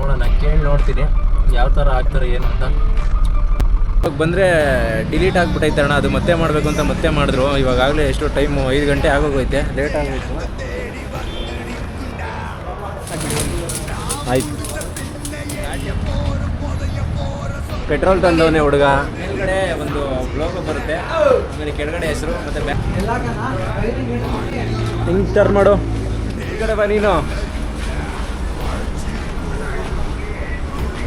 ನೋಡೋಣ, ಕೇಳಿ ನೋಡ್ತೀನಿ. ಯಾವ ಥರ ಆಗ್ತಾರೆ, ಏನು ಅಂತ. ಇವಾಗ ಬಂದರೆ ಡಿಲೀಟ್ ಆಗಿಬಿಟ್ಟೈತೆ ಅಣ್ಣ, ಅದು ಮತ್ತೆ ಮಾಡಬೇಕು ಅಂತ ಮತ್ತೆ ಮಾಡಿದ್ರು. ಇವಾಗಲೇ ಎಷ್ಟು ಟೈಮು ಐದು ಗಂಟೆ ಆಗೋಗೈತೆ ಲೇಟ್ ಆಗೋಯ್ತು. ಆಯ್ತು. ಪೆಟ್ರೋಲ್ ತಂದವನೇ ಹುಡುಗ. ಮೇಲ್ಗಡೆ ಒಂದು ಬ್ಲೋಕ ಬರುತ್ತೆ. ಆಮೇಲೆ ಕೆಳಗಡೆ ಹೆಸರು, ಮತ್ತೆ ಹಿಂಗೆ ಟರ್ನ್ ಮಾಡು. ಈ ಕಡೆ ಬಾ ನೀನು.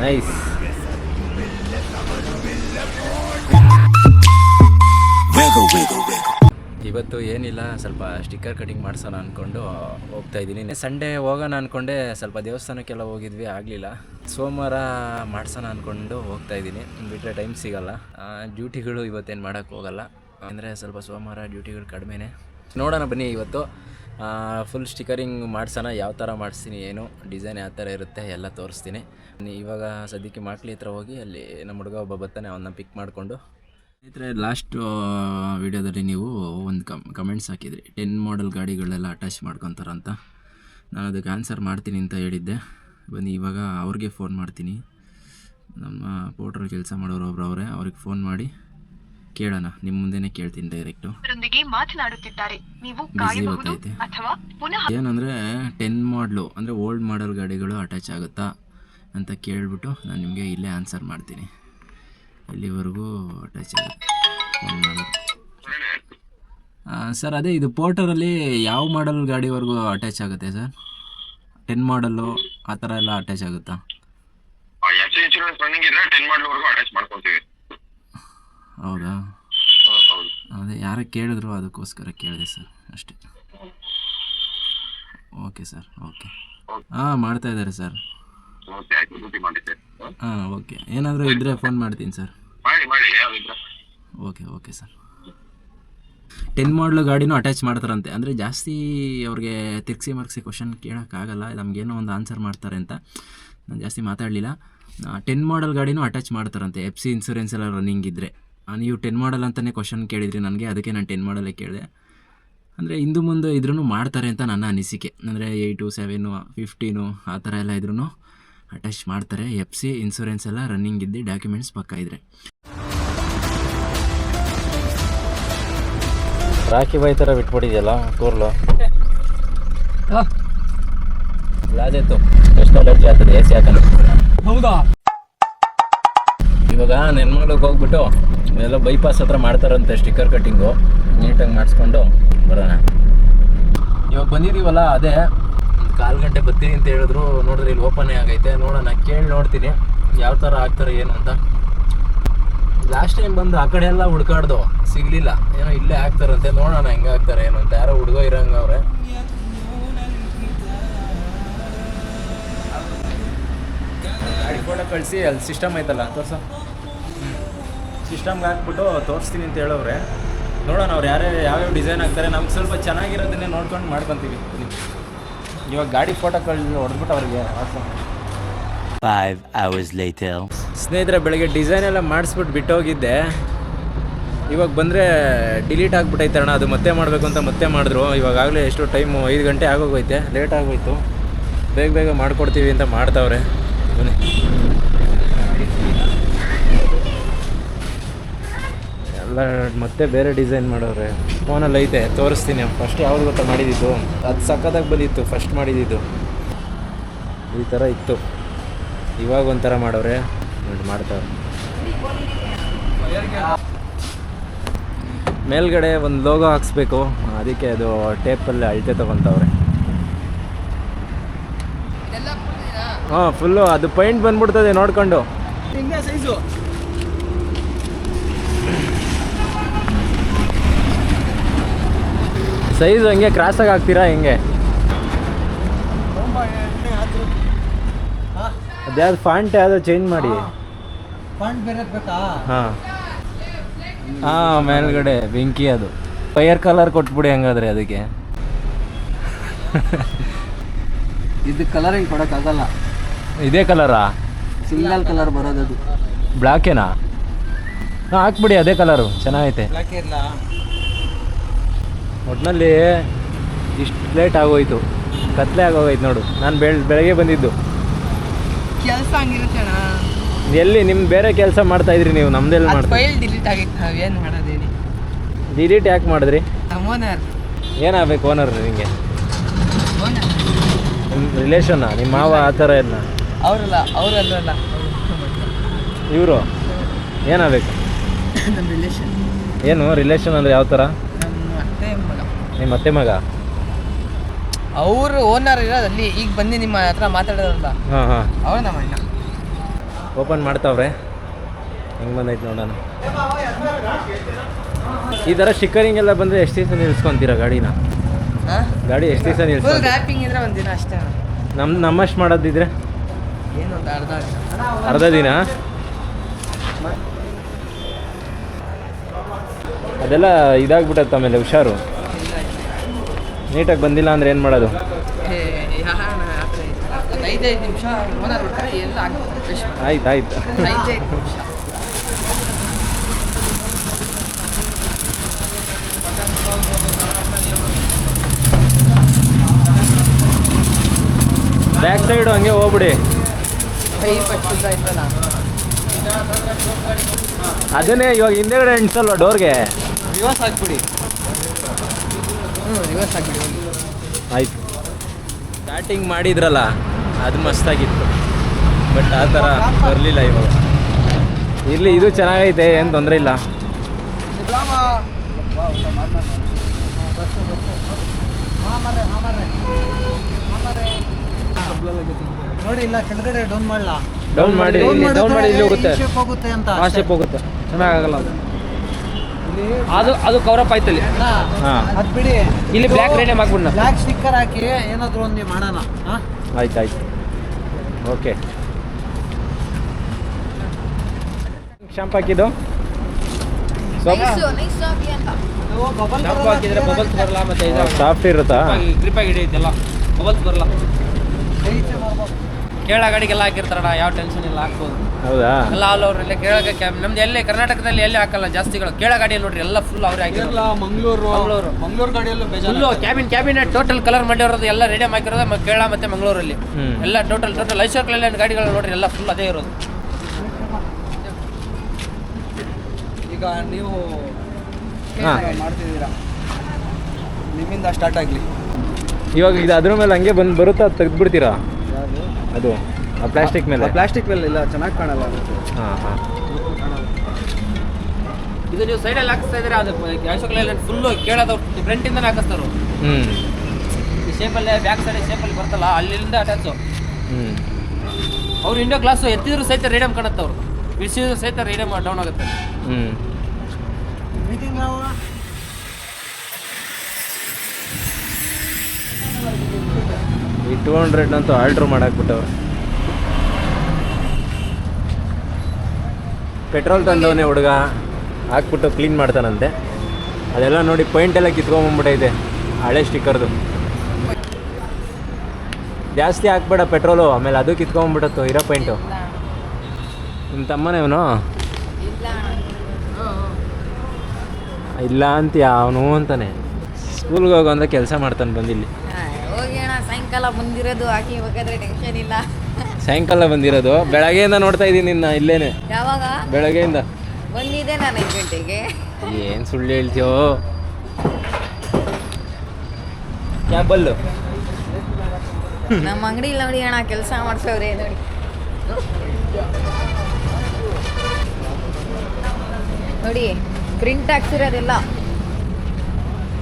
ನೈಸ್ ಇವತ್ತು ಏನಿಲ್ಲ ಸ್ವಲ್ಪ ಸ್ಟಿಕ್ಕರ್ ಕಟಿಂಗ್ ಮಾಡಿಸೋಣ ಅಂದ್ಕೊಂಡು ಹೋಗ್ತಾ ಇದ್ದೀನಿ. ಸಂಡೇ ಹೋಗೋಣ ಅಂದ್ಕೊಂಡೆ ಸ್ವಲ್ಪ ದೇವಸ್ಥಾನಕ್ಕೆಲ್ಲ ಹೋಗಿದ್ವಿ ಆಗಲಿಲ್ಲ. ಸೋಮವಾರ ಮಾಡ್ಸೋಣ ಅಂದ್ಕೊಂಡು ಹೋಗ್ತಾ ಇದ್ದೀನಿ. ಬಿಟ್ಟರೆ ಟೈಮ್ ಸಿಗಲ್ಲ. ಡ್ಯೂಟಿಗಳು ಇವತ್ತೇನು ಮಾಡೋಕ್ಕೆ ಹೋಗಲ್ಲ. ಅಂದರೆ ಸ್ವಲ್ಪ ಸೋಮವಾರ ಡ್ಯೂಟಿಗಳು ಕಡಿಮೆನೆ. ನೋಡೋಣ ಬನ್ನಿ ಇವತ್ತು. ಫುಲ್ ಸ್ಟಿಕರಿಂಗ್ ಮಾಡ್ಸೋಣ, ಯಾವ ಥರ ಮಾಡಿಸ್ತೀನಿ, ಏನು ಡಿಸೈನ್ ಯಾವ ಥರ ಇರುತ್ತೆ, ಎಲ್ಲ ತೋರಿಸ್ತೀನಿ. ಇವಾಗ ಸದ್ಯಕ್ಕೆ ಮಾಕ್ಲಿ ಹತ್ರ ಹೋಗಿ, ಅಲ್ಲಿ ನಮ್ಮ ಹುಡುಗ ಒಬ್ಬ ಬರ್ತಾನೆ ಅವನ್ನ ಪಿಕ್ ಮಾಡಿಕೊಂಡು. ಸ್ನೇಹಿತರೆ ಲಾಸ್ಟ್ ವಿಡಿಯೋದಲ್ಲಿ ನೀವು ಒಂದು ಕಮ್ ಕಮೆಂಟ್ಸ್ ಹಾಕಿದ್ರಿ. ಟೆನ್ ಮಾಡೆಲ್ ಗಾಡಿಗಳೆಲ್ಲ ಅಟ್ಯಾಚ್ ಮಾಡ್ಕೊತಾರಂತ. ನಾನು ಅದಕ್ಕೆ ಆನ್ಸರ್ ಮಾಡ್ತೀನಿ ಅಂತ ಹೇಳಿದ್ದೆ. ಬನ್ನಿ, ಇವಾಗ ಅವ್ರಿಗೆ ಫೋನ್ ಮಾಡ್ತೀನಿ. ನಮ್ಮ ಪೋಟ್ರ್ ಕೆಲಸ ಮಾಡೋರು ಒಬ್ರು ಅವರೇ, ಅವ್ರಿಗೆ ಫೋನ್ ಮಾಡಿ. ಕೇಳೋಣ ನಿಮ್ಮ ಮುಂದೆನೆ ಕೇಳ್ತೀನಿ ಡೈರೆಕ್ಟು ಅವರೊಂದಿಗೆ ಮಾತನಾಡುತ್ತಿದ್ದಾರೆ. ನೀವು Busy ಕಾಯಬಹುದು ಗೊತ್ತೈತೆ. ಅಥವಾ ಪುನಃ ಏನಂದರೆ ಟೆನ್ ಮಾಡಲು ಅಂದರೆ ಓಲ್ಡ್ ಮಾಡೆಲ್ ಗಾಡಿಗಳು ಅಟ್ಯಾಚ್ ಆಗುತ್ತಾ ಅಂತ ಕೇಳಿಬಿಟ್ಟು ನಾನು ನಿಮಗೆ ಇಲ್ಲೇ ಆನ್ಸರ್ ಮಾಡ್ತೀನಿ. ಇಲ್ಲಿವರೆಗೂ ಅಟ್ಯಾಚ್ ಆಗುತ್ತೆ. ಸರ್ ಅದೇ ಇದು ಪೋರ್ಟರಲ್ಲಿ ಯಾವ ಮಾಡಲ್ ಗಾಡಿವರೆಗೂ ಅಟ್ಯಾಚ್ ಆಗುತ್ತೆ ಸರ್ ಟೆನ್ ಮಾಡಲ್ಲು ಆ ಥರ ಎಲ್ಲ ಅಟ್ಯಾಚ್ ಆಗುತ್ತಾ? ಎಫ್ ಸಿ ಇನ್ಶೂರೆನ್ಸ್ ರನ್ನಿಂಗ್ ಇದ್ರೆ ಟೆನ್ ಮಾಡ್ಲವರೆಗೂ ಅಟ್ಯಾಚ್ ಮಾಡ್ಕೊಳ್ತೀವಿ. ಹೌದಾ ಹೌದು? ಅದೇ ಯಾರೇ ಕೇಳಿದ್ರು ಅದಕ್ಕೋಸ್ಕರ ಕೇಳಿದೆ ಸರ್ ಅಷ್ಟೇ. ಓಕೆ ಸರ್ ಓಕೆ ಹಾಂ ಮಾಡ್ತಾ ಇದ್ದಾರೆ ಸರ್ ಹಾಂ ಓಕೆ ಏನಾದರೂ ಇದ್ದರೆ ಫೋನ್ ಮಾಡ್ತೀನಿ sir okay okay sir ten model ಗಾಡಿನೂ attach ಮಾಡ್ತಾರಂತೆ. ಅಂದರೆ ಜಾಸ್ತಿ ಅವ್ರಿಗೆ ತಿರ್ಗಿಸಿ ಮರ್ಗಿಸಿ ಕ್ವಶನ್ ಕೇಳೋಕ್ಕಾಗಲ್ಲ. ನಮಗೇನೋ ಒಂದು ಆನ್ಸರ್ ಮಾಡ್ತಾರೆ ಅಂತ. ನಾನು ಜಾಸ್ತಿ ಮಾತಾಡಲಿಲ್ಲ. ಟೆನ್ ಮಾಡಲ್ ಗಾಡಿನೂ ಅಟ್ಯಾಚ್ ಮಾಡ್ತಾರಂತೆ. ಎಫ್ ಸಿ ಇನ್ಸೂರೆನ್ಸ್ ಎಲ್ಲ ರನ್ನಿಂಗ್ ಇದ್ದರೆ ನೀವು ಟೆನ್ ಮಾಡಲ್ ಅಂತಲೇ ಕ್ವಶನ್ ಕೇಳಿದ್ರಿ ನನಗೆ ಅದಕ್ಕೆ ನಾನು ಟೆನ್ ಮಾಡಲೇ ಕೇಳಿದೆ. ಅಂದರೆ ಇಂದು ಮುಂದೆ ಇದ್ರೂ ಮಾಡ್ತಾರೆ ಅಂತ ನನ್ನ ಅನಿಸಿಕೆ. ಅಂದರೆ ಏಯ್ಟು ಸೆವೆನು ಫಿಫ್ಟೀನು ಆ ಥರ ಎಲ್ಲ ಇದ್ರೂ ಅಟ್ಯಾಚ್ ಮಾಡ್ತಾರೆ. ಎಫ್ ಸಿ ಇನ್ಸೂರೆನ್ಸ್ ಎಲ್ಲ ರನ್ನಿಂಗ್ ಇದ್ದು ಡಾಕ್ಯುಮೆಂಟ್ಸ್ ಪಕ್ಕ ಇದ್ದರೆ ರಾಖಿ ಬಾಯ್ ಥರ ಬಿಟ್ಬಿಟ್ಟಿದೆಯಲ್ಲ ಕೂರ್ಲು ಲಾಜೆತ್ತು ಎಷ್ಟು ಅಲರ್ಜಿ ಆಗ್ತದೆ ಎ ಸಿ ಹಾಕಲ್ಲ ಹೌದಾ? ಇವಾಗ ನೆನ್ಮಗಳಿಗೆ ಹೋಗ್ಬಿಟ್ಟು ಎಲ್ಲ ಬೈಪಾಸ್ ಹತ್ರ ಮಾಡ್ತಾರಂತೆ ಸ್ಟಿಕ್ಕರ್ ಕಟ್ಟಿಂಗು ನೀಟಾಗಿ ಮಾಡಿಸ್ಕೊಂಡು ಬರೋಣ. ಇವಾಗ ಬಂದಿದ್ದೀವಲ್ಲ ಅದೇ ಕಾಲು ಗಂಟೆ ಬರ್ತೀನಿ ಅಂತ ಹೇಳಿದ್ರು. ನೋಡಿದ್ರೆ ಇಲ್ಲಿ ಓಪನೇ ಆಗೈತೆ. ನೋಡೋಣ, ಕೇಳಿ ನೋಡ್ತೀನಿ. ಯಾವ ಥರ ಆಗ್ತಾರೆ ಏನು ಅಂತ. ಲಾಸ್ಟ್ ಟೈಮ್ ಬಂದು ಆ ಕಡೆ ಎಲ್ಲ ಹುಡ್ಕಾಡ್ದು. ಸಿಗ್ಲಿಲ್ಲ. ಏನೋ ಇಲ್ಲೇ ಆಗ್ತಾರಂತೆ. ನೋಡೋಣ ಹೆಂಗೆ ಆಗ್ತಾರೆ, ಏನು ಅಂತ. ಯಾರೋ ಹುಡುಗ ಇರಂಗ ಅವ್ರೆ. ಕಳಿಸಿ, ಅಲ್ಲಿ ಸಿಸ್ಟಮ್ ಐತಲ್ಲ, ತೋರ್ಸು. ಸಿಸ್ಟಮ್ಗೆ ಹಾಕ್ಬಿಟ್ಟು ತೋರಿಸ್ತೀನಿ ಅಂತ ಹೇಳೋರೆ ನೋಡೋಣ ಅವ್ರು ಯಾರ್ಯಾರು ಯಾವ್ಯಾವ ಡಿಸೈನ್ ಹಾಕ್ತಾರೆ. ನಮ್ಗೆ ಸ್ವಲ್ಪ ಚೆನ್ನಾಗಿರೋದನ್ನೇ ನೋಡ್ಕೊಂಡು ಮಾಡ್ಕೊತೀವಿ. ಇವಾಗ ಗಾಡಿ ಫೋಟೋ ಕಳ್ ಹೊಡೆದ್ಬಿಟ್ಟು ಅವ್ರಿಗೆ. ಸ್ನೇಹಿತರೆ ಬೆಳಗ್ಗೆ ಡಿಸೈನ್ ಎಲ್ಲ ಮಾಡಿಸ್ಬಿಟ್ಟು ಬಿಟ್ಟೋಗಿದ್ದೆ. ಇವಾಗ ಬಂದರೆ ಡಿಲೀಟ್ ಆಗಿಬಿಟ್ಟೈತೆ ಅಣ್ಣ. ಅದು ಮತ್ತೆ ಮಾಡಬೇಕು ಅಂತ ಮತ್ತೆ ಮಾಡಿದ್ರು. ಇವಾಗಲೇ ಎಷ್ಟು ಟೈಮು ಐದು ಗಂಟೆ ಆಗೋಗೈತೆ. ಲೇಟ್ ಆಗೋಯ್ತು. ಬೇಗ ಬೇಗ ಮಾಡಿಕೊಡ್ತೀವಿ ಅಂತ ಮಾಡ್ತಾವ್ರೆ. ಬನ್ನಿ. ಎಲ್ಲ ಮತ್ತೆ ಬೇರೆ ಡಿಸೈನ್ ಮಾಡೋರೆ. ಫೋನಲ್ಲಿ ಐತೆ ತೋರಿಸ್ತೀನಿ. ಫಸ್ಟ್ ಯಾವ್ದು ಗೊತ್ತಾ ಮಾಡಿದ್ದು? ಅದು ಸಖತ್ತಾಗಿ ಬಂದಿತ್ತು ಫಸ್ಟ್ ಮಾಡಿದ್ದು. ಈ ಥರ ಇತ್ತು. ಇವಾಗ ಒಂಥರ ಮಾಡೋರೆ. ನೋಡಿ ಮಾಡ್ತಾವ್ರೆ ಮೇಲ್ಗಡೆ ಒಂದು ಲೋಗೋ ಹಾಕ್ಸ್ಬೇಕು. ಅದಕ್ಕೆ ಅದು ಟೇಪಲ್ಲಿ ಅಳತೆ ತಗೊತಾವ್ರೆ. ಹಾಂ ಫುಲ್ಲು ಅದು ಪೈಂಟ್ ಬಂದ್ಬಿಡ್ತದೆ ನೋಡ್ಕೊಂಡು. ಸೈಜು ಸೈಜ್ ಹಂಗೆ ಕ್ರಾಸಾಗಿ ಹಾಕ್ತೀರಾ ಹೆಂಗೆ? ಅದ್ಯಾವ್ದು ಫಾಂಟ್ ಯಾವುದೋ ಚೇಂಜ್ ಮಾಡಿ. ಹಾಂ. ಹಾಂ. ಮೇಲ್ಗಡೆ ಬೆಂಕಿ ಅದು. ಫೈರ್ ಕಲರ್ ಕೊಟ್ಬಿಡಿ ಹಂಗಾದ್ರೆ ಅದಕ್ಕೆ. ಇದು ಕಲರ್ ಕಲರಿಂಗ್ ಕೊಡೋಕ್ಕಾಗಲ್ಲ ಇದೇ ಕಲರಾ ಸಿಂಗಲ್ ಕಲರ್ ಬರೋದದು ಬ್ಲ್ಯಾಕೇನಾ ಹಾಂ ಹಾಕ್ಬಿಡಿ ಅದೇ ಕಲರು ಚೆನ್ನಾಗೈತೆ. ಒಟ್ಟಿನಲ್ಲಿ ಇಷ್ಟು ಲೇಟ್ ಆಗೋಯ್ತು. ಕತ್ಲೆ ಆಗೋಗೈತೆ ನೋಡು. ನಾನು ಬೆಳ್ ಬೆಳಗ್ಗೆ ಬಂದಿದ್ದು. ಕೆಲಸ ಹಂಗಿರುತ್ತೆ ಎಲ್ಲಿ ನಿಮ್ಮ ಬೇರೆ ಕೆಲಸ ಮಾಡ್ತಾ ಇದ್ರಿ ನೀವು? ನಮ್ದೆಲ್ಲ ಮಾಡ್ತಾ ಫೈಲ್ ಡಿಲೀಟ್ ಆಗಿತ್ತು. ಹೇಳಿ ಡಿಲೀಟ್ ಯಾಕೆ ಮಾಡಿದ್ರಿ? ನಮ್ಮ ಓನರ್ ಏನಾಗಬೇಕು ಓನರ್ ನಿಮಗೆ ಓನರ್ ನಿಮ್ಮ ರಿಲೇಷನ್ನ ನಿಮ್ಮ ಮಾವ ಆ ಥರ ಎಲ್ಲ ಅವರಲ್ಲ ಅವರಲ್ಲ ಇವರು? ಏನಾಗಬೇಕು? ನಮ್ಮ ರಿಲೇಷನ್ ಏನು ರಿಲೇಷನ್ ಅಂದರೆ ಯಾವ ಥರ? ನಿಮ್ಮ ಅತ್ತೆ ಮಗ? ಅವರು ಓನರ್ ಇರೋದು ಅಲ್ಲಿ ಈಗ ಬಂದು ನಿಮ್ಮ ಹತ್ರ ಮಾತಾಡೋದಲ್ಲ ಹಾಂ ಹಾಂ. ಅವ್ರು ನಮ್ಮ ಅಣ್ಣ. ಓಪನ್ ಮಾಡ್ತಾವ್ರೆ. ಹೆಂಗೆ ಬಂದೈತೆ ನೋಡೋಣ. ಈ ಥರ ಸ್ಟಿಕ್ಕರಿಂಗ್ ಎಲ್ಲ ಬಂದರೆ ಎಷ್ಟು ದಿವಸ ನಿಲ್ಸ್ಕೊಂತೀರಾ ಗಾಡಿನ? ಹಾಂ? ಗಾಡಿ ಎಷ್ಟು ದಿವಸ ಫುಲ್ ನಿಲ್ಸ್ಕೊಂತೀರ ರ್ಯಾಪಿಂಗ್ ಇದ್ರೆ ಒಂದು ದಿನ ಅಷ್ಟೇ. ನಮ್ಮ ನಮ್ಮಷ್ಟು ಮಾಡೋದಿದ್ರೆ? ಏನು ಒಂದು ಅರ್ಧ ದಿನ. ಅರ್ಧ ದಿನ? ಅದೆಲ್ಲ ಇದಾಗ್ಬಿಟ್ಟತ್ತೆ ಆಮೇಲೆ ಹುಷಾರು. ನೀಟಾಗಿ ಬಂದಿಲ್ಲ ಅಂದ್ರೆ ಏನು ಮಾಡೋದು. ಐದೈದು ನಿಮಿಷ ಎಲ್ಲ ಆಯ್ತು ಆಯ್ತು. ಬ್ಯಾಕ್ ಸೈಡು ಹಂಗೆ ಹೋಗ್ಬಿಡಿ. ಅದನ್ನೇ ಇವಾಗ ಹಿಂದೆಗಡೆ ಅಂಟಿಸಲ್ವ ಡೋರ್ಗೆ ರಿವರ್ಸ್ ಹಾಕ್ಬಿಡಿ. ಹ್ಞೂ ರಿವರ್ಸ್ ಹೋಗಿ ಆಯ್ತು. ಸ್ಟಾರ್ಟಿಂಗ್ ಮಾಡಿದ್ರಲ್ಲ ಅದು ಮಸ್ತಾಗಿತ್ತು ಬಟ್ ಆ ಥರ ಬರಲಿಲ್ಲ ಇವಾಗ. ಇರಲಿ ಇದು ಚೆನ್ನಾಗೈತೆ ಏನು ತೊಂದರೆ ಇಲ್ಲ. ನೋಡಿ ಇಲ್ಲ ಕೆಳಗಡೆ ಡೌನ್ ಮಾಡಲ್ಲ ಡೌನ್ ಮಾಡಿ ಡೌನ್ ಮಾಡಿ ಇಲ್ಲಿ ಹೋಗುತ್ತೆ. ಹೋಗುತ್ತೆ ಅಂತ ಹೋಗುತ್ತೆ. ಚೆನ್ನಾಗಲ್ಲ ಅದು. ಅದು ಅದು ಕವರಪ್ ಆಯ್ತು ಇಲ್ಲಿ ಹಾಂ. ಅದ್ ಬಿಡಿ. ಇಲ್ಲಿ ಬ್ಲ್ಯಾಕ್ ರೇಡಿಯಂ ಹಾಕ್ಬಿಡ್ನ ಬ್ಲ್ಯಾಕ್ ಸ್ಟಿಕ್ಕರ್ ಹಾಕಿ ಏನಾದ್ರೂ ಒಂದು ನೀವು ಮಾಡೋಣ ಹಾ? ಆಯ್ತು ಆಯ್ತು ಓಕೆ. ಶಾಂಪ್ ಹಾಕಿದ್ದು? ಶಾಂಪು ಹಾಕಿದ್ರೆ ಬಬಲ್ಸ್ ಬರಲ್ಲ ಮತ್ತೆ ಇದು ಸಾಫ್ಟ್ ಇರುತ್ತಾ? ಗ್ರಿಪ್ ಆಗಿ ಹಿಡಿಯುತ್ತಲ್ಲ ಬಬಲ್ಸ್ ಬರಲ್ಲ. ಕೇಳ ಗಾಡಿಗೆಲ್ಲ ಹಾಕಿರ್ತಾರಣ ಯಾವ ಟೆನ್ಷನ್ ಇಲ್ಲ ಹಾಕ್ಬೋದು. ಹೌದಾ? ಎಲ್ಲ ಆಲ್ ಓವರ್ ಎಲ್ಲ ಕೇಳಗ ನಮ್ದು ಎಲ್ಲಿ ಕರ್ನಾಟಕದಲ್ಲಿ ಎಲ್ಲಿ ಹಾಕಲ್ಲ ಜಾಸ್ತಿಗಳು. ಕೇಳ ಗಾಡಿ ನೋಡ್ರಿ ಎಲ್ಲ ಫುಲ್ ಅವ್ರೆ ಹಾಕಿರಲ್ಲ Mangaluru Mangaluru. Mangaluru ಗಾಡಿಯಲ್ಲೂ full cabin cabin total colour ಮಾಡಿರೋದು ಎಲ್ಲ ರೆಡಿ ಹಾಕಿರೋದು ಕೇಳ ಮತ್ತೆ ಮಂಗಳೂರಲ್ಲಿ. ಎಲ್ಲ ಟೋಟಲ್ ಟೋಟಲ್ ಐಶ್ವರ್ ಕಲ್ಯಾಣ್ ಗಾಡಿಗಳು ನೋಡ್ರಿ ಎಲ್ಲ ಫುಲ್ ಅದೇ ಇರೋದು. ಈಗ ನೀವು ಮಾಡ್ತಿದ್ದೀರಾ? ನಿಮ್ಮಿಂದ ಸ್ಟಾರ್ಟ್ ಆಗಲಿ. ಇವಾಗ ಇದು ಅದ್ರ ಮೇಲೆ ಹಂಗೆ ಬಂದು ಬರುತ್ತಾ ತೆಗೆದ್ಬಿಡ್ತೀರಾ? ಅದು ಆ ಪ್ಲಾಸ್ಟಿಕ್ ಮೇಲೆ. ಪ್ಲಾಸ್ಟಿಕ್ ಮೇಲೆ ಇಲ್ಲ ಚೆನ್ನಾಗಿ ಕಾಣಲ್ಲ ಹಾಂ ಹಾಂ. ಇದು ನೀವು ಸೈಡಲ್ಲಿ ಹಾಕಿಸ್ತಾ ಇದ್ರೆ ಅದು ಕಲ್ಯಾಣ್ ಫುಲ್ಲು ಕೇಳೋದು ಫ್ರಂಟಿಂದನೇ ಹಾಕಿಸ್ತಾರೆ ಹ್ಞೂ ಈ ಶೇಪಲ್ಲೇ ಬ್ಯಾಕ್ ಸೈಡ್ ಶೇಪಲ್ಲಿ ಬರ್ತಲ್ಲ ಅಲ್ಲಿಂದ ಅಟ್ಯಾಚು ಹ್ಞೂ ಅವ್ರು ಇಂಡೋ ಗ್ಲಾಸು ಎತ್ತಿದ್ರು ಸಹಿತ ರೇಡಿಯಂ ಕಾಣುತ್ತೆ ಅವರು. ಬಿಸಿದ್ರು ಸಹಿತ ರೇಡಿಯಂ ಡೌನ್ ಆಗುತ್ತೆ. ಹ್ಞೂ ಮೀಟಿಂಗ್ ನಾವು ಈ ಟೂ ಹಂಡ್ರೆಡ್ ಅಂತೂ ಆಲ್ಟ್ರ್ ಮಾಡಾಕ್ಬಿಟ್ಟವ್ರೆ. ಪೆಟ್ರೋಲ್ ತಂದವನೇ ಹುಡುಗ ಹಾಕ್ಬಿಟ್ಟು ಕ್ಲೀನ್ ಮಾಡ್ತಾನಂತೆ. ಅದೆಲ್ಲ ನೋಡಿ ಪೈಂಟ್ ಎಲ್ಲ ಕಿತ್ಕೊಂಬಂದ್ಬಿಟ್ಟೈತೆ, ಹಳೆ ಸ್ಟಿಕ್ಕರ್ದು ಜಾಸ್ತಿ ಹಾಕ್ಬೇಡ ಪೆಟ್ರೋಲು ಆಮೇಲೆ ಅದು ಕಿತ್ಕೊಂಬಿಟ್ಟತ್ತು ಇರೋ ಪೈಂಟು ನಿಮ್ಮ ತಮ್ಮನೇ ಅವನು ಇಲ್ಲ ಅಂತೀಯ, ಅವನು ಅಂತಾನೆ. ಸ್ಕೂಲ್ಗೆ ಹೋಗೋ ಅಂದ್ರೆ ಕೆಲಸ ಮಾಡ್ತಾನೆ ಬಂದಿಲ್ಲಿ. ಸಾಯಂಕಾಲ ಬಂದಿರೋದು ಹಾಕಿ ಬೇಕಾದ್ರೆ ಟೆನ್ಷನ್ ಇಲ್ಲ. ಸಾಯಂಕಾಲ ಬಂದಿರೋದು. ಬೆಳಗ್ಗೆಯಿಂದ ನೋಡ್ತಾ ಇದ್ದೀನಿ ನಿನ್ನ ಇಲ್ಲೇನೆ. ಯಾವಾಗ? ಬೆಳಗ್ಗೆಯಿಂದ. ಬಂದಿದ್ದೆ ನಾನು ಐದು ಗಂಟೆಗೆ. ಏನು ಸುಳ್ಳು ಹೇಳ್ತೀಯೋ? ಕ್ಯಾಬಲ್ಲು ನಮ್ಮ ಅಂಗಡಿ ಇಲ್ಲ ನೋಡಿ ಅಣ್ಣ ಕೆಲಸ ಮಾಡ್ಸವ್ರೆ ನೋಡಿ. ನೋಡಿ ಪ್ರಿಂಟ್ ಹಾಕ್ಸಿರೋದೆಲ್ಲ.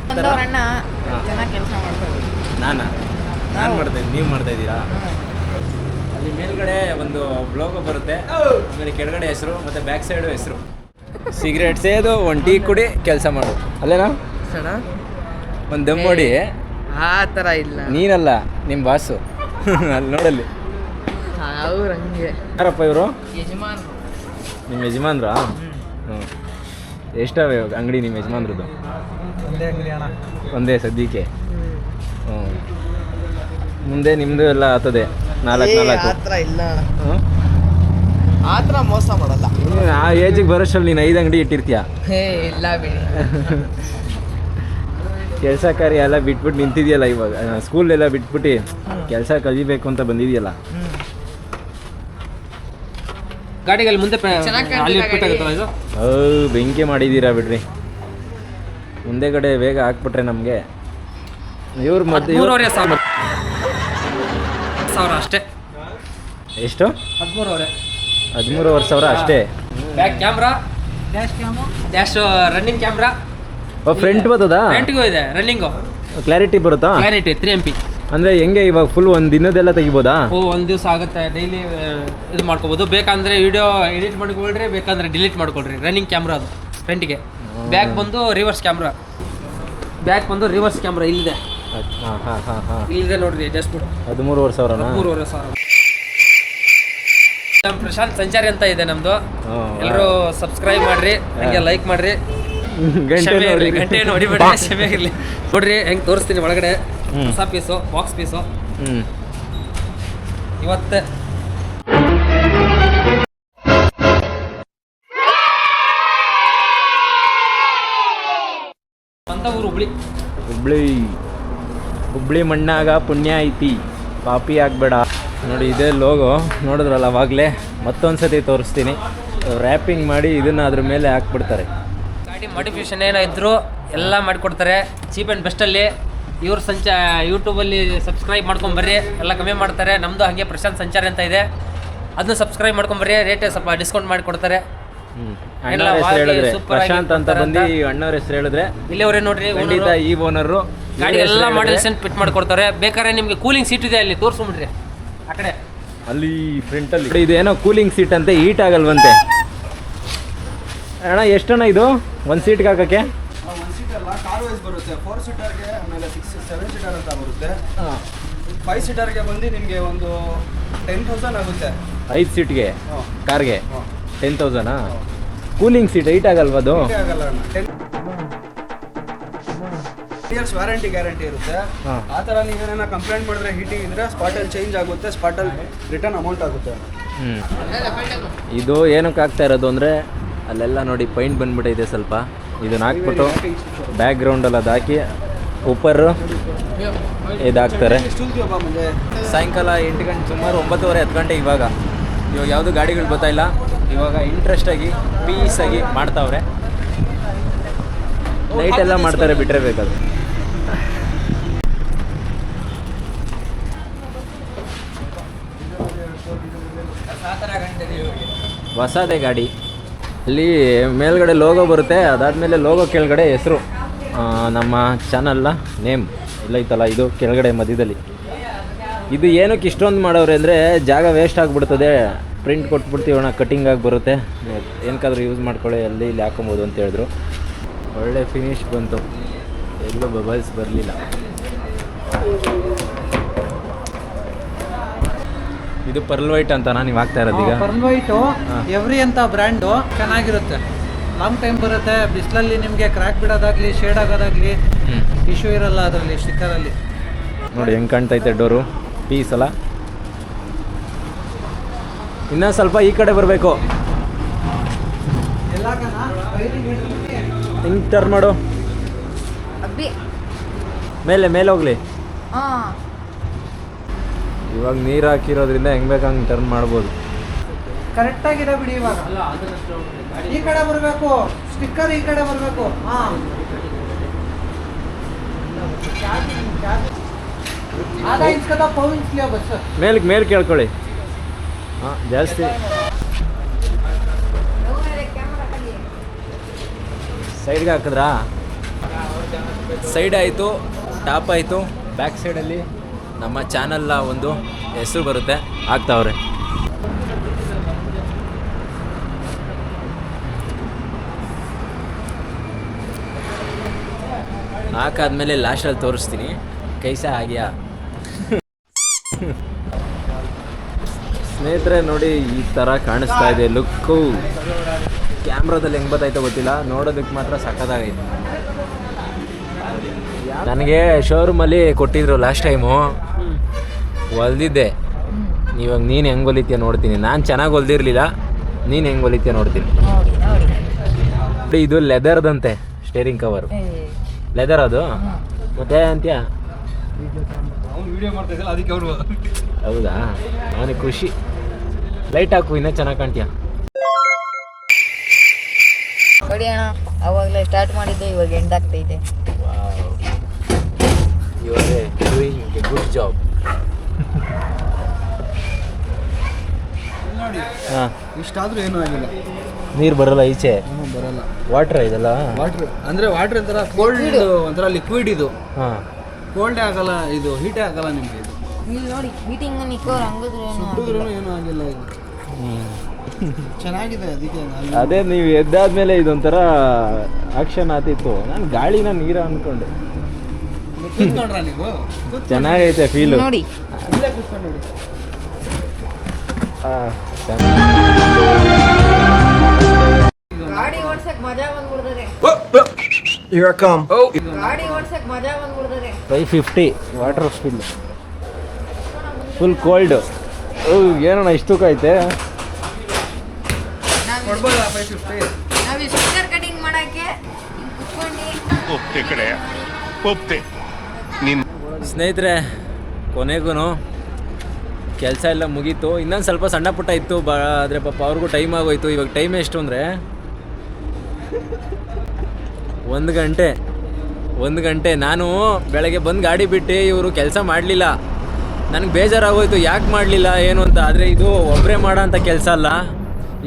ಅಣ್ಣ ಚೆನ್ನಾಗಿ ಕೆಲಸ ಮಾಡ್ತಾರೆ ನಾನಾ? ನಾನು ಮಾಡ್ತಾ ಇದ್ದೀನಿ ನೀವು ಮಾಡ್ತಾ ಇದ್ದೀರಾ? ಅಲ್ಲಿ ಮೇಲ್ಗಡೆ ಒಂದು ಬ್ಲೋಗೋ ಬರುತ್ತೆ. ಆಮೇಲೆ ಕೆಳಗಡೆ ಹೆಸರು ಮತ್ತು ಬ್ಯಾಕ್ ಸೈಡು ಹೆಸರು. ಸಿಗರೇಟ್ ಸೇದು ಒಂದು ಟೀ ಕುಡಿ ಕೆಲಸ ಮಾಡು. ಅಲ್ಲೇನಾ? ಸಣ್ಣ ಒಂದು ದಮ್ ನೋಡಿ ಆ ಥರ ಇಲ್ಲ. ನೀನಲ್ಲ ನಿಮ್ಮ ಬಾಸು. ಅಲ್ಲಿ ನೋಡಲ್ಲಿ. ಅವ್ರು ಹಂಗೆ. ಯಾರಪ್ಪ ಇವರು? ಯಜಮಾನ್ರು. ನಿಮ್ಮ ಯಜಮಾನ್ರ? ಹ್ಞೂ ಎಷ್ಟವೆ ಇವಾಗ ಅಂಗಡಿ ನಿಮ್ಮ ಯಜಮಾನ್ರದ್ದು? ಒಂದೇ ಸದ್ಯಕ್ಕೆ? ಹ್ಞೂ ಮುಂದೆ ನಿಮ್ಮದು ಎಲ್ಲ ಆತದೆ. ನಾಲ್ಕು ನಾಲ್ಕು. ಆ ಥರ ಇಲ್ಲ ಅಣ್ಣ. ಹ್ಞೂ ಆ ಥರ ಮೋಸ ಮಾಡಲ್ಲ. ನೀನು ಆ ಏಜಿಗೆ ಬರೋಷ್ಟರಲ್ಲಿ ನೀನು ಐದು ಅಂಗಡಿ ಇಟ್ಟಿರ್ತೀಯ? ಹೇ ಇಲ್ಲ ಬಿಡಿ. ಕೆಲಸ ಕಾರ್ಯ ಎಲ್ಲ ಬಿಟ್ಬಿಟ್ಟು ನಿಂತಿದೆಯಲ್ಲ ಇವಾಗ. ಸ್ಕೂಲ್ ಎಲ್ಲ ಬಿಟ್ಬಿಟ್ಟು ಕೆಲಸ ಕಲಿಬೇಕು ಅಂತ ಬಂದಿದೆಯಲ್ಲ. ಗಾಡಿಗಳು ಮುಂದೆ ಪೆ- ಚೆನ್ನಾಗ್ ಕಾಣ್ತಿದೆ ಅಲ್ಲಿ ಗಾಡಿ. ಫಿಟ್ ಆಗುತ್ತಲ್ಲ ಇದು? ಅವ್ ಬೆಂಕಿ ಮಾಡಿದ್ದೀರಾ ಬಿಡ್ರಿ. ಮುಂದೆ ಕಡೆ ಬೇಗ ಹಾಕ್ಬಿಟ್ರೆ ನಮಗೆ. ಇವ್ರ ಮತ್ತೆ ಇವ್ರ್- ಮೂರುವರೆ ಸಾವಿರ ಸಾವಿರ ಅಷ್ಟೇ. ಎಷ್ಟು? ಹದಿಮೂರುವರೆ. ಹದಿಮೂರುವರೆ ಸಾವಿರ ಅಷ್ಟೇ? Back camera dash running camera ಓ ಫ್ರಂಟ್ ಬರ್ತದಾ ಫ್ರಂಟ್ಗೂ ಇದೆ ರನ್ನಿಂಗು ಕ್ಲಾರಿಟಿ ಬರುತ್ತಾ? ಕ್ಲಾರಿಟಿ ತ್ರೀ ಎಂ ಪಿ ಅಂದ್ರೆ ಹೆಂಗೆ ಇವಾಗ ಫುಲ್ ಒಂದು ದಿನದೆಲ್ಲ ತೆಗಿಬೋದಾ? ಓ ಒಂದು ದಿವಸ ಆಗುತ್ತೆ ಡೈಲಿ ಇದು ಮಾಡ್ಕೋಬೋದು. ಬೇಕಂದ್ರೆ ವಿಡಿಯೋ ಎಡಿಟ್ ಮಾಡ್ಕೊಳ್ರಿ ಬೇಕಂದ್ರೆ ಡಿಲೀಟ್ ಮಾಡ್ಕೊಳ್ರಿ. ರನ್ನಿಂಗ್ ಕ್ಯಾಮ್ರಾ ಅದು ಫ್ರಂಟಿಗೆ ಬ್ಯಾಕ್ ಬಂದು ರಿವರ್ಸ್ ಕ್ಯಾಮ್ರಾ ಬ್ಯಾಕ್ ಬಂದು ರಿವರ್ಸ್ ಕ್ಯಾಮ್ರಾ ಇಲ್ಲಿದೆ. ಹಾಂ ಹಾಂ ಹಾಂ ಹಾಂ. ಇಲ್ಲಿದೆ ನೋಡ್ರಿ ಜಸ್ಟ್ ಹದಿಮೂರುವರೆ ಸಾವಿರನಾ? ಮೂರುವರೆ ಸಾವಿರ. ನಮ್ಮ ಪ್ರಶಾಂತ್ ಸಂಚಾರಿ ಅಂತ ಇದೆ ನಮ್ದು. ಎಲ್ಲರೂ ಸಬ್ಸ್ಕ್ರೈಬ್ ಮಾಡ್ರಿ ಹಂಗೆ ಲೈಕ್ ಮಾಡ್ರಿ. ಗಂಟೆ ನೋಡಿ ಗಂಟೆ ನೋಡಿಬೇಡಿ ಕ್ಷಮೆ ಇರಲಿ. ನೋಡ್ರಿ ಹೆಂಗೆ ತೋರಿಸ್ತೀನಿ ಒಳಗಡೆ. ಹೊಸ ಪೀಸು ಬಾಕ್ಸ್ ಪೀಸು ಹ್ಮ್. ಇವತ್ತೆ. ಅಂತ ಊರು ಹುಬ್ಳಿ. ಹುಬ್ಳಿ. ಹುಬ್ಳಿ ಮಣ್ಣಾಗ ಪುಣ್ಯ ಐತಿ. ಪಾಪಿ ಆಗಬೇಡ. ನೋಡಿ ಇದೇ ಲೋಗೋ ನೋಡಿದ್ರಲ್ಲ ಅವಾಗಲೇ? ಮತ್ತೊಂದು ಸತಿ ತೋರಿಸ್ತೀನಿ. ರ್ಯಾಪಿಂಗ್ ಮಾಡಿ ಇದನ್ನು ಅದ್ರ ಮೇಲೆ ಹಾಕ್ಬಿಡ್ತಾರೆ. ಗಾಡಿ ಮಾಡಿಫಿಕೇಶನ್ ಏನೋ ಇದ್ರು ಎಲ್ಲ ಮಾಡಿಕೊಡ್ತಾರೆ. ಚೀಪ್ ಆ್ಯಂಡ್ ಬೆಸ್ಟಲ್ಲಿ ಇವ್ರ ಸಂಚ ಯೂಟ್ಯೂಬಲ್ಲಿ ಸಬ್ಸ್ಕ್ರೈಬ್ ಮಾಡ್ಕೊಂಬರ್ರಿ. ಎಲ್ಲ ಕಮ್ಮಿ ಮಾಡ್ತಾರೆ. ನಮ್ಮದು ಹಾಗೆ ಪ್ರಶಾಂತ್ ಸಂಚಾರ ಅಂತ ಇದೆ. ಅದನ್ನ ಸಬ್ಸ್ಕ್ರೈಬ್ ಮಾಡ್ಕೊಂಬರ್ರಿ. ರೇಟ್ ಸ್ವಲ್ಪ ಡಿಸ್ಕೌಂಟ್ ಮಾಡಿ ಕೊಡ್ತಾರೆ. ಹ್ಮ್. ಎಲ್ಲ ಅಣ್ಣವ್ರ ಹೆಸರು ವಾಗಿ ಹೇಳಿದ್ರೆ. super ಆಗಿ ಪ್ರಶಾಂತ್ ಅಂತ ಬಂದು ಅಣ್ಣವ್ರ ಹೆಸರು ಹೇಳಿದ್ರೆ ಇಲ್ಲಿವರೇ ನೋಡ್ರಿ ಖಂಡಿತ. ಈ ಓನರು ಗಾಡಿ ಎಲ್ಲ ಮಾಡೆಲ್ಸ್ ಫಿಟ್ ಮಾಡ್ಕೊಡ್ತಾರೆ. ಬೇಕಾದ್ರೆ ನಿಮಗೆ ಕೂಲಿಂಗ್ ಸೀಟ್ ಇದೆ ಅಲ್ಲಿ ತೋರಿಸ್ಬಿಡ್ರಿ ಆ ಕಡೆ. ಅಲ್ಲಿ ಫ್ರಂಟಲ್ಲಿ ಏನೋ ಕೂಲಿಂಗ್ ಸೀಟ್ ಅಂತೆ ಹೀಟ್ ಆಗಲ್ವಂತೆ. ಅಣ್ಣ ಎಷ್ಟಣ್ಣ ಇದು? ಒಂದು ಸೀಟ್ಗೆ ಹಾಕೋಕ್ಕೆ? ಒಂದು ಸೀಟ್ ಅಲ್ಲ ಕಾರ್ ವೈಸ್ ಬರುತ್ತೆ. ಫೋರ್ ಸೀಟರ್ಗೆ ಆಮೇಲೆ ಸಿಕ್ಸ್ ಸೆವೆನ್ ಸೀಟರ್ ಅಂತ ಬರುತ್ತೆ. ಫೈವ್ ಸೀಟರ್ಗೆ ಬಂದು ನಿಮಗೆ ಒಂದು ಟೆನ್ ತೌಸಂಡ್ ಆಗುತ್ತೆ. ಐದು ಸೀಟ್ಗೆ ಕಾರ್ಗೆ ಟೆನ್ ತೌಸಂಡಾ ಕೂಲಿಂಗ್ ಸೀಟ್ ಹೀಟ್ ಆಗಲ್ವಾ ಅದು? ಆಗಲ್ಲ ಅಣ್ಣ. ಟೆನ್ ಇಯರ್ಸ್ ವ್ಯಾರಂಟಿ ಗ್ಯಾರಂಟಿ ಇರುತ್ತೆ. ಆ ಥರ ನೀವೇನ ಕಂಪ್ಲೇಂಟ್ ಮಾಡಿದ್ರೆ ಹೀಟಿಂಗ್ ಇದ್ರೆ ಸ್ಪಾಟಲ್ಲಿ ಚೇಂಜ್ ಆಗುತ್ತೆ ಸ್ಪಾಟಲ್ಲಿ ರಿಟರ್ನ್ ಅಮೌಂಟ್ ಆಗುತ್ತೆ. ಇದು ಏನಕ್ಕೆ ಆಗ್ತಾ ಇರೋದು ಅಂದರೆ ಅಲ್ಲೆಲ್ಲ ನೋಡಿ ಪೈಂಟ್ ಬಂದ್ಬಿಟ್ಟೈತೆ ಸ್ವಲ್ಪ. ಇದನ್ನ ಹಾಕ್ಬಿಟ್ಟು ಬ್ಯಾಕ್ ಗ್ರೌಂಡಲ್ಲಿ ಅದು ಹಾಕಿ ಉಪ್ಪರು ಇದು ಹಾಕ್ತಾರೆ ಸ್ಟೂಲ್ಗೆ ಒಬ್ಬ ಮುಂದೆ ಸಾಯಂಕಾಲ ಎಂಟು ಗಂಟೆ ಸುಮಾರು ಒಂಬತ್ತುವರೆ ಹತ್ತು ಗಂಟೆ ಇವಾಗ. ಇವಾಗ ಯಾವುದು ಗಾಡಿಗಳು ಗೊತ್ತಾ ಇಲ್ಲ. ಇವಾಗ ಇಂಟ್ರೆಸ್ಟಾಗಿ ಪೀಸಾಗಿ ಮಾಡ್ತಾವ್ರೆ. ನೈಟ್ ಎಲ್ಲ ಮಾಡ್ತಾರೆ ಬಿಟ್ಟರೆ ಬೇಕಾದ್ರೆ. ಹೊಸದೇ ಗಾಡಿ. ಅಲ್ಲಿ ಮೇಲ್ಗಡೆ ಲೋಗೋ ಬರುತ್ತೆ. ಅದಾದಮೇಲೆ ಲೋಗೋ ಕೆಳಗಡೆ ಹೆಸರು. ನಮ್ಮ ಚಾನಲ್ನ ನೇಮ್ ಇಲ್ಲೈತಲ್ಲ ಇದು ಕೆಳಗಡೆ ಮಧ್ಯದಲ್ಲಿ. ಇದು ಏನಕ್ಕೆ ಇಷ್ಟೊಂದು ಮಾಡೋರೆ ಅಂದರೆ ಜಾಗ ವೇಸ್ಟ್ ಆಗಿಬಿಡ್ತದೆ. ಪ್ರಿಂಟ್ ಕೊಟ್ಬಿಡ್ತೀವಣ್ಣ ಕಟಿಂಗ್ ಆಗಿ ಬರುತ್ತೆ. ಏನಕ್ಕಾದ್ರೂ ಯೂಸ್ ಮಾಡ್ಕೊಳ್ಳಿ, ಅಲ್ಲಿ ಇಲ್ಲಿ ಹಾಕೊಬೋದು ಅಂತ ಹೇಳಿದ್ರು. ಒಳ್ಳೆ ಫಿನಿಶ್ ಬಂತು. ಎಲ್ಲೂ ಬಬಲ್ಸ್ ಬರಲಿಲ್ಲ. ಇದು ಪರ್ಲ್ ವೈಟ್ ಅಂತ ನೀವು ಹಾಕ್ತಾ ಇರೋದು ಈಗ ಪರ್ಲ್ ವೈಟು ಎವ್ರಿ ಅಂತ ಬ್ರ್ಯಾಂಡು ಚೆನ್ನಾಗಿರುತ್ತೆ. ಲಾಂಗ್ ಟೈಮ್ ಬರುತ್ತೆ ಬಿಸಿಲಲ್ಲಿ ನಿಮಗೆ ಕ್ರ್ಯಾಕ್ ಬಿಡೋದಾಗ್ಲಿ ಶೇಡ್ ಆಗೋದಾಗ್ಲಿ. ಇಶ್ಯೂ ಇರಲ್ಲ ಅದರಲ್ಲಿ ಸ್ಟಿಕ್ಕರಲ್ಲಿ ನೋಡಿ ಹೆಂಗೆ ಕಾಣ್ತೈತೆ ಡೋರು? ಪೀಸ್ ಅಲ್ಲ? ಇನ್ನೂ ಸ್ವಲ್ಪ ಈ ಕಡೆ ಬರಬೇಕು. ಹಿಂಗೆ ಟರ್ನ್ ಮಾಡು. ಅಬ್ಬಿ. ಮೇಲೆ ಮೇಲೆ ಹೋಗ್ಲಿ. ಹಾಂ. ಇವಾಗ ನೀರು ಹಾಕಿರೋದ್ರಿಂದ ಹೆಂಗ್ ಬೇಕು ಹಂಗೆ ಟರ್ನ್ ಮಾಡ್ಬೋದು. ಕರೆಕ್ಟಾಗಿದೆ ಬಿಡಿ ಇವಾಗ. ಈ ಕಡೆ ಬರಬೇಕು. ಸ್ಟಿಕ್ಕರ್ ಈ ಕಡೆ ಬರಬೇಕು. ಹಾಂ. ಮೇಲ್ಗೆ ಮೇಲೆ ಕೇಳ್ಕೊಳ್ಳಿ. ಹಾಂ ಜಾಸ್ತಿ. ಸೈಡ್ಗೆ ಹಾಕಿದ್ರಾ? ಸೈಡ್ ಆಯಿತು ಟಾಪ್ ಆಯಿತು. ಬ್ಯಾಕ್ ಸೈಡಲ್ಲಿ ನಮ್ಮ ಚಾನಲ್ನ ಒಂದು ಹೆಸರು ಬರುತ್ತೆ. ಆಗ್ತಾವ್ರೆ. ಹಾಕಾದ್ಮೇಲೆ ಲಾಸ್ಟಲ್ಲಿ ತೋರಿಸ್ತೀನಿ. ಕೈಸ ಆಗ್ಯಾ ಸ್ನೇಹಿತರೆ, ನೋಡಿ ಈ ಥರ ಕಾಣಿಸ್ತಾ ಇದೆ ಲುಕ್ಕು. ಕ್ಯಾಮ್ರಾದಲ್ಲಿ ಹೆಂಗೆ ಬತ್ತೈತೋ ಗೊತ್ತಿಲ್ಲ. ನೋಡೋದಕ್ಕೆ ಮಾತ್ರ ಸಖತ್ತಾಗೈತೆ. ನನಗೆ ಶೋರೂಮಲ್ಲಿ ಕೊಟ್ಟಿದ್ರು ಲಾಸ್ಟ್ ಟೈಮು ಹೊಲ್ದಿದ್ದೆ. ಇವಾಗ ನೀನು ಹೆಂಗೆ ಹೊಲಿತೀಯ ನೋಡ್ತೀನಿ. ನಾನು ಚೆನ್ನಾಗಿ ಹೊಲ್ದಿರಲಿಲ್ಲ ನೀನು ಹೆಂಗೆ ಹೊಲಿತೀಯ ನೋಡ್ತೀನಿ. ನೋಡಿ, ಇದು ಲೆದರ್ದಂತೆ ಸ್ಟೇರಿಂಗ್ ಕವರ್ ಲೆದರ್ ಅದು? ಮತ್ತೆ ಅಂತ್ಯ? ಹೌದಾ? ಅವನಿಗೆ ಖುಷಿ. ಲೈಟ್ ಹಾಕು ಇನ್ನೂ ಚೆನ್ನಾಗಿ ಕಾಣ್ತೀಯ? ನೋಡಿ ಅಣ್ಣ ಅವಾಗಲೇ ಸ್ಟಾರ್ಟ್ ಮಾಡಿದ್ದೆ ಇವಾಗ ಎಂಡ್ ಆಗ್ತೈತೆ. You are doing a good job ಹಾಂ. ಇಷ್ಟಾದ್ರೂ ಏನೂ ಆಗಿಲ್ಲ. ನೀರು ಬರಲ್ಲ ಈಚೆ? ಹ್ಞೂ ಬರಲ್ಲ. ವಾಟ್ರ್ ಇದೆಲ್ಲ? ವಾಟ್ರ್ ಅಂದರೆ ವಾಟ್ರ್ ಒಂಥರ ಕೋಲ್ಡ್ ಒಂಥರ ಲಿಕ್ವಿಡ್ ಇದು. ಹಾಂ. ಕೋಲ್ಡೇ ಆಗಲ್ಲ ಇದು ಹೀಟೇ ಆಗಲ್ಲ ನಿಮಗೆ ಇದು. ಇಲ್ಲಿ ನೋಡಿ ಮೀಟಿಂಗ್ ಹಂಗಿದ್ರು ಏನು ಆಗಿಲ್ಲ. ಇದು ಚೆನ್ನಾಗಿದೆ ಅದಕ್ಕೆ ಅದೇ ನೀವು ಎದ್ದಾದ್ಮೇಲೆ ಇದೊಂಥರ ಆಕ್ಷನ್ ಆತಿತ್ತು ನಾನು ಗಾಳಿನ ನೀರ ಅನ್ಕೊಂಡೆ. ಚೆನ್ನಾಗೈತೆ ಫೀಲ್ ನೋಡಿ. ಇಲ್ಲೇ ಕೂತ್ಕೊಂಡು ನೋಡಿ ಗಾಡಿ ಓಡ್ಸಕ್ ಮಜಾ ಬಂದ್ಬಿಡ್ತದೆ. ಗಾಡಿ ಓಡ್ಸಕ್ ಮಜಾ ಬಂದ್ಬಿಡ್ತದೆ. Five fifty water spill full cold ಏನಣ್ಣ ಇಷ್ಟು ಐತೆ? ನಾವು ಕಟಿಂಗ್ ಮಾಡಕ್ಕೆ ಒಪ್ತೆ ಕಡೆ ಒಪ್ತೆ. ಸ್ನೇಹಿತರೆ ಕೊನೆಗೂ ಕೆಲಸ ಎಲ್ಲ ಮುಗೀತು. ಇನ್ನೊಂದು ಸ್ವಲ್ಪ ಸಣ್ಣ ಪುಟ್ಟ ಇತ್ತು, ಬ ಆದರೆ ಪಾಪ ಅವ್ರಿಗೂ ಟೈಮ್ ಆಗೋಯ್ತು. ಇವಾಗ ಟೈಮ್ ಎಷ್ಟು ಅಂದರೆ ಒಂದು ಗಂಟೆ. ಒಂದು ಗಂಟೆ. ನಾನು ಬೆಳಗ್ಗೆ ಬಂದು ಗಾಡಿ ಬಿಟ್ಟು ಇವರು ಕೆಲಸ ಮಾಡಲಿಲ್ಲ. ನನಗೆ ಬೇಜಾರಾಗೋಯ್ತು, ಯಾಕೆ ಮಾಡಲಿಲ್ಲ, ಏನು ಅಂತ. ಆದರೆ ಇದು ಒಬ್ಬರೇ ಮಾಡೋ ಅಂಥ ಕೆಲಸ ಅಲ್ಲ.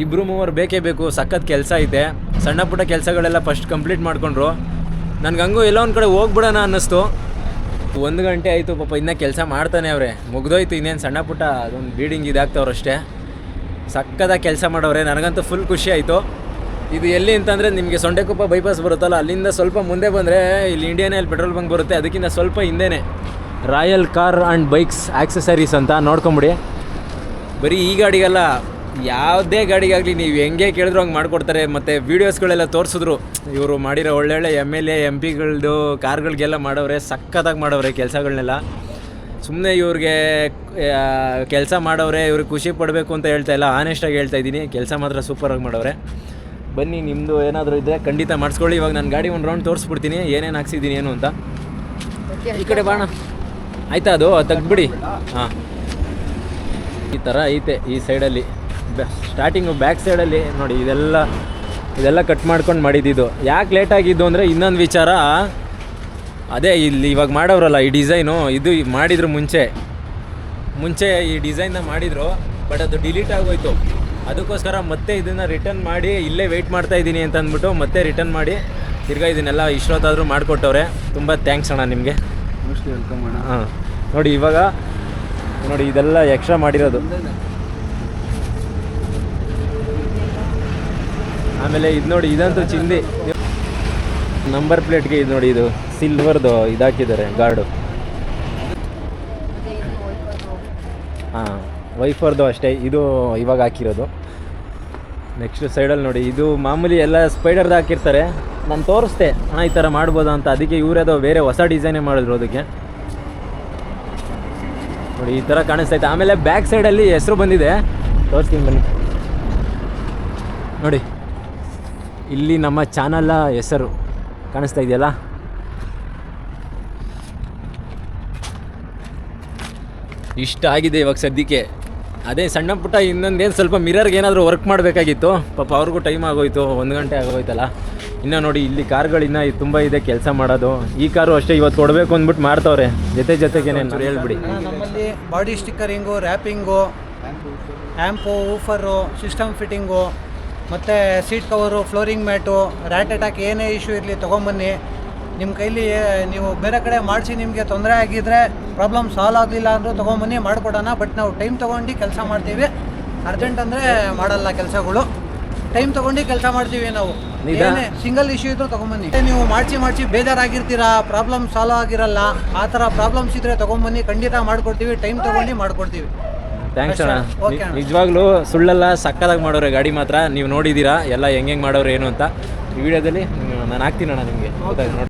ಇಬ್ಬರು ಮೂವರು ಬೇಕೇ ಬೇಕು, ಸಖತ್ ಕೆಲಸ ಐತೆ. ಸಣ್ಣ ಪುಟ್ಟ ಕೆಲಸಗಳೆಲ್ಲ ಫಸ್ಟ್ ಕಂಪ್ಲೀಟ್ ಮಾಡಿಕೊಂಡ್ರು. ನನಗೆ ಹಂಗೂ ಎಲ್ಲೋ ಒಂದು ಕಡೆ ಹೋಗ್ಬಿಡೋಣ ಅನ್ನಿಸ್ತು. ಒಂದು ಗಂಟೆ ಆಯಿತು, ಪಾಪ ಇನ್ನೂ ಕೆಲಸ ಮಾಡ್ತಾನೆ ಅವರೇ. ಮುಗ್ದೋಯ್ತು ಇನ್ನೇನು ಸಣ್ಣ ಪುಟ್ಟ ಅದೊಂದು ಬೀಡಿಂಗ್ ಇದಾಗ್ತವ್ರಷ್ಟೇ ಸಕ್ಕದ ಕೆಲಸ ಮಾಡೋರೆ ನನಗಂತೂ ಫುಲ್ ಖುಷಿ ಆಯಿತು. ಇದು ಎಲ್ಲಿ ಅಂತಂದರೆ ನಿಮಗೆ ಸೊಂಡೆಕೊಪ್ಪ ಬೈಪಾಸ್ ಬರುತ್ತಲ್ಲ, ಅಲ್ಲಿಂದ ಸ್ವಲ್ಪ ಮುಂದೆ ಬಂದರೆ ಇಲ್ಲಿ ಇಂಡಿಯನ್ ಅಲ್ಲಿ ಪೆಟ್ರೋಲ್ ಬಂಕ್ ಬರುತ್ತೆ, ಅದಕ್ಕಿಂತ ಸ್ವಲ್ಪ ಹಿಂದೆನೇ. Royal Car and Bikes Accessories ಅಂತ ನೋಡ್ಕೊಂಬಿಡಿ. ಬರೀ ಈ ಗಾಡಿಗಲ್ಲ ಯಾವುದೇ ಗಾಡಿಗಾಗಲಿ ನೀವು ಹೆಂಗೆ ಕೇಳಿದ್ರು ಹಂಗೆ ಮಾಡಿಕೊಡ್ತಾರೆ ಮತ್ತು ವೀಡಿಯೋಸ್ಗಳೆಲ್ಲ ತೋರಿಸಿದ್ರು ಇವರು ಮಾಡಿರೋ ಒಳ್ಳೊಳ್ಳೆ ಎಂ ಎಲ್ ಎ ಎಂ ಪಿಗಳ್ದು ಕಾರ್ಗಳಿಗೆಲ್ಲ ಮಾಡವ್ರೆ ಸಖತ್ತಾಗಿ ಮಾಡವ್ರೆ ಕೆಲಸಗಳನ್ನೆಲ್ಲ ಸುಮ್ಮನೆ ಇವ್ರಿಗೆ ಕೆಲಸ ಮಾಡವ್ರೆ ಇವ್ರಿಗೆ ಖುಷಿ ಪಡಬೇಕು ಅಂತ ಹೇಳ್ತಾ ಇಲ್ಲ ಆನೆಸ್ಟಾಗಿ ಹೇಳ್ತಾ ಇದ್ದೀನಿ ಕೆಲಸ ಮಾತ್ರ ಸೂಪರಾಗಿ ಮಾಡವ್ರೆ. ಬನ್ನಿ ನಿಮ್ಮದು ಏನಾದರೂ ಇದ್ದರೆ ಖಂಡಿತ ಮಾಡಿಸ್ಕೊಳ್ಳಿ ಇವಾಗ ನಾನು ಗಾಡಿ ಒಂದು ರೌಂಡ್ ತೋರಿಸ್ಬಿಡ್ತೀನಿ ಏನೇನು ಹಾಕ್ಸಿದ್ದೀನಿ ಏನು ಅಂತ. ಈ ಕಡೆ ಬಾಣ ಆಯ್ತಾ ಅದು? ತೆಗ್ದುಬಿಡಿ. ಹಾಂ. ಈ ಥರ ಐತೆ ಈ ಸೈಡಲ್ಲಿ ಸ್ಟಾರ್ಟಿಂಗು ಬ್ಯಾಕ್ ಸೈಡಲ್ಲಿ ನೋಡಿ ಇದೆಲ್ಲ ಇದೆಲ್ಲ ಕಟ್ ಮಾಡ್ಕೊಂಡು ಮಾಡಿದ್ದಿದ್ದು ಯಾಕೆ ಲೇಟ್ ಆಗಿದ್ದು ಅಂದರೆ ಇನ್ನೊಂದು ವಿಚಾರ. ಅದೇ ಇಲ್ಲಿ ಇವಾಗ ಮಾಡೋರಲ್ಲ ಈ ಡಿಸೈನು ಇದು ಮಾಡಿದ್ರು ಮುಂಚೆ. ಮುಂಚೆ ಈ ಡಿಸೈನ್ನ ಮಾಡಿದರು ಬಟ್ ಅದು ಡಿಲೀಟ್ ಆಗೋಯ್ತು. ಅದಕ್ಕೋಸ್ಕರ ಮತ್ತೆ ಇದನ್ನು ರಿಟರ್ನ್ ಮಾಡಿ ಇಲ್ಲೇ ವೆಯ್ಟ್ ಮಾಡ್ತಾ ಇದ್ದೀನಿ ಅಂತ ಅಂದ್ಬಿಟ್ಟು ಮತ್ತೆ ರಿಟರ್ನ್ ಮಾಡಿ ತಿರ್ಗಾ ಇದನ್ನೆಲ್ಲ ಇಷ್ಟೊತ್ತಾದರೂ ಮಾಡಿಕೊಟ್ಟವ್ರೆ. ತುಂಬ ಥ್ಯಾಂಕ್ಸ್ ಅಣ್ಣ ನಿಮಗೆ. ಮೋಸ್ಟ್ಲಿ ವೆಲ್ಕಮ್ ಅಣ್ಣ. ಹಾಂ. ನೋಡಿ ಇವಾಗ ನೋಡಿ ಇದೆಲ್ಲ ಎಕ್ಸ್ಟ್ರಾ ಮಾಡಿರೋದು. ಆಮೇಲೆ ಇದು ನೋಡಿ, ಇದಂತೂ ಚಿಂದಿ. ನಂಬರ್ ಪ್ಲೇಟ್ಗೆ ಇದು ನೋಡಿ, ಇದು ಸಿಲ್ವರ್ದು ಇದಾಕಿದ್ದಾರೆ, ಗಾರ್ಡು. ಹಾಂ ವೈಫರ್ದು ಅಷ್ಟೇ, ಇದು ಇವಾಗ ಹಾಕಿರೋದು. ನೆಕ್ಸ್ಟ್ ಸೈಡಲ್ಲಿ ನೋಡಿ, ಇದು ಮಾಮೂಲಿ ಎಲ್ಲ ಸ್ಪೈಡರ್ದು ಹಾಕಿರ್ತಾರೆ. ನಾನು ತೋರಿಸ್ದೆ ಅಣ್ಣ ಈ ಥರ ಮಾಡ್ಬೋದು ಅಂತ. ಅದಕ್ಕೆ ಇವರೇದೋ ಬೇರೆ ಹೊಸ ಡಿಸೈನೇ ಮಾಡಿದ್ರು ಅದಕ್ಕೆ. ನೋಡಿ, ಈ ಥರ ಕಾಣಿಸ್ತೈತೆ ಆಮೇಲೆ ಬ್ಯಾಕ್ ಸೈಡಲ್ಲಿ ಹೆಸರು ಬಂದಿದೆ. ತೋರಿಸ್ತೀನಿ ಬನ್ನಿ. ನೋಡಿ. ಇಲ್ಲಿ ನಮ್ಮ ಚಾನಲ್ನ ಹೆಸರು ಕಾಣಿಸ್ತಾ ಇದೆಯಲ್ಲ? ಇಷ್ಟ ಆಗಿದೆ ಇವಾಗ ಸದ್ಯಕ್ಕೆ. ಅದೇ ಸಣ್ಣ ಪುಟ್ಟ ಇನ್ನೊಂದೇನು ಸ್ವಲ್ಪ ಮಿರರ್ಗೆ ಏನಾದರೂ ವರ್ಕ್ ಮಾಡಬೇಕಾಗಿತ್ತು. ಪಾಪ ಅವ್ರಿಗೂ ಟೈಮ್ ಆಗೋಯ್ತು ಒಂದು ಗಂಟೆ ಆಗೋಯ್ತಲ್ಲ. ಇನ್ನು ನೋಡಿ ಇಲ್ಲಿ ಕಾರ್ಗಳಿನ್ನ ತುಂಬ ಇದೆ ಕೆಲಸ ಮಾಡೋದು. ಈ ಕಾರು ಅಷ್ಟೇ ಇವತ್ತು ಕೊಡಬೇಕು ಅಂದ್ಬಿಟ್ಟು ಮಾಡ್ತವ್ರೆ. ಜೊತೆ ಜೊತೆಗೇನೆ ಹೇಳ್ಬಿಡಿ. ನಮ್ಮಲ್ಲಿ body stickering wrapping amp woofer system fitting ಮತ್ತು seat cover flooring mat rat attack ಏನೇ ಇಶ್ಯೂ ಇರಲಿ ತೊಗೊಂಬನ್ನಿ. ನಿಮ್ಮ ಕೈಲಿ ನೀವು ಬೇರೆ ಕಡೆ ಮಾಡಿಸಿ ನಿಮಗೆ ತೊಂದರೆ ಆಗಿದ್ದರೆ ಪ್ರಾಬ್ಲಮ್ ಸಾಲ್ವ್ ಆಗಲಿಲ್ಲ ಅಂದರೂ ತೊಗೊಂಬನ್ನಿ ಮಾಡಿಕೊಡೋಣ. ಬಟ್ ನಾವು ಟೈಮ್ ತೊಗೊಂಡು ಕೆಲಸ ಮಾಡ್ತೀವಿ. ಅರ್ಜೆಂಟ್ ಅಂದರೆ ಮಾಡಲ್ಲ ಕೆಲಸಗಳು. ಟೈಮ್ ತೊಗೊಂಡು ಕೆಲಸ ಮಾಡ್ತೀವಿ ನಾವು. ಏನೇ ಸಿಂಗಲ್ ಇಶ್ಯೂ ಇದ್ರೂ ತೊಗೊಂಬನ್ನಿ. ನೀವು ಮಾಡಿಸಿ ಮಾಡಿಸಿ ಬೇಜಾರಾಗಿರ್ತೀರಾ? ಪ್ರಾಬ್ಲಮ್ ಸಾಲ್ವ್ ಆಗಿರಲ್ಲ. ಆ ಥರ ಪ್ರಾಬ್ಲಮ್ಸ್ ಇದ್ರೆ ತೊಗೊಂಬನ್ನಿ. ಖಂಡಿತ ಮಾಡಿಕೊಡ್ತೀವಿ. ಟೈಮ್ ತೊಗೊಂಡು ಮಾಡ್ಕೊಡ್ತೀವಿ. ಥ್ಯಾಂಕ್ಸ್ ಅಣ್ಣ. ನಿಜವಾಗ್ಲೂ ಸುಳ್ಳೆಲ್ಲ ಸಕ್ಕದಾಗಿ ಮಾಡೋರೆ ಗಾಡಿ ಮಾತ್ರ. ನೀವು ನೋಡಿದ್ದೀರಾ ಎಲ್ಲ ಹೆಂಗೆ ಮಾಡೋರು ಏನು ಅಂತ. ಈ ವಿಡಿಯೋದಲ್ಲಿ ನಾನು ಹಾಕ್ತೀನಿ ಅಣ್ಣ ನಿಮಗೆ. ಗೊತ್ತಾಗ ನೋಡಿ